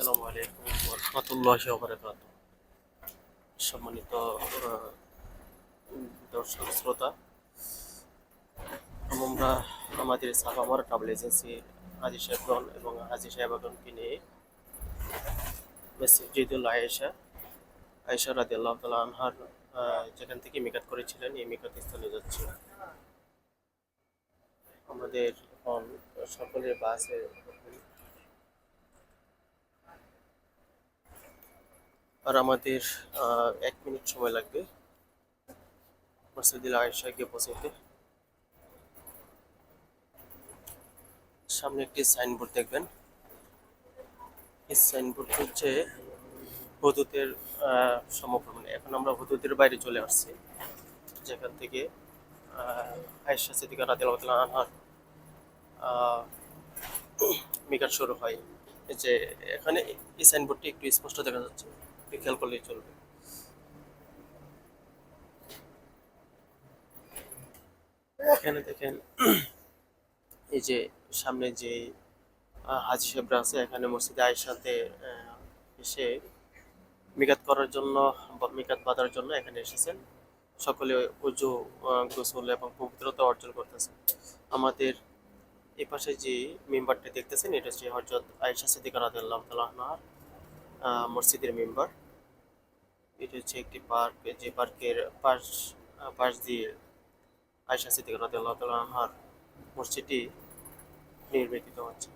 আসসালামু আলাইকুম রহমতুল্লাহি ওবারাকাত সম্মানিত দর্শক, শ্রোতা, আমরা আমাদের সাফামার ট্রাভেল এজেন্সি হাজি সাহেবগণ এবং হাজি সাহেবগণকে নিয়ে মসজিদুল আয়েশা আয়েশা রাদি আল্লাহ তালা আনহার যেখান থেকে মিকাত করেছিলেন, এই মিকাত স্থানে যাচ্ছি। আমাদের এখন সকলের বাসে আর আমাদের এক মিনিট সময় লাগবে। আয়েশা গিয়ে পৌঁছাতে সামনে একটি সাইনবোর্ড দেখবেন। এই সাইনবোর্ড হচ্ছে হুদুদের আহ, সমভ্রমণ এখন আমরা হুদুদের বাইরে চলে আসছি। যেখান থেকে আয়েশা সিদ্দিকা রাদিয়াল্লাহু আনহার মিকাত শুরু হয়। যে এখানে এই সাইনবোর্ডটি একটু স্পষ্ট দেখা যাচ্ছে। খেয়াল করলেই চলবে। এখানে দেখেন এই যে সামনে যে হাজি সাহেবরা আছে এখানে মসজিদে আয়েশাতে এসে মিকাত করার জন্য মিকাত বাঁধার জন্য এখানে এসেছেন। সকলে উজু গোসল এবং পবিত্রতা অর্জন করতেছেন। আমাদের এই পাশে যে মেম্বারটি দেখতেছেন এটা হচ্ছে হজরত আয়েশা সিদ্দিকা আনহার আহ, মসজিদের মেম্বার। এটা হচ্ছে একটি পার্ক, যে পার্কের পাশ পাশ দিয়ে আয়সা সিদ্দিক তাআলা আনহার মসজিদটি নির্মিত হচ্ছে।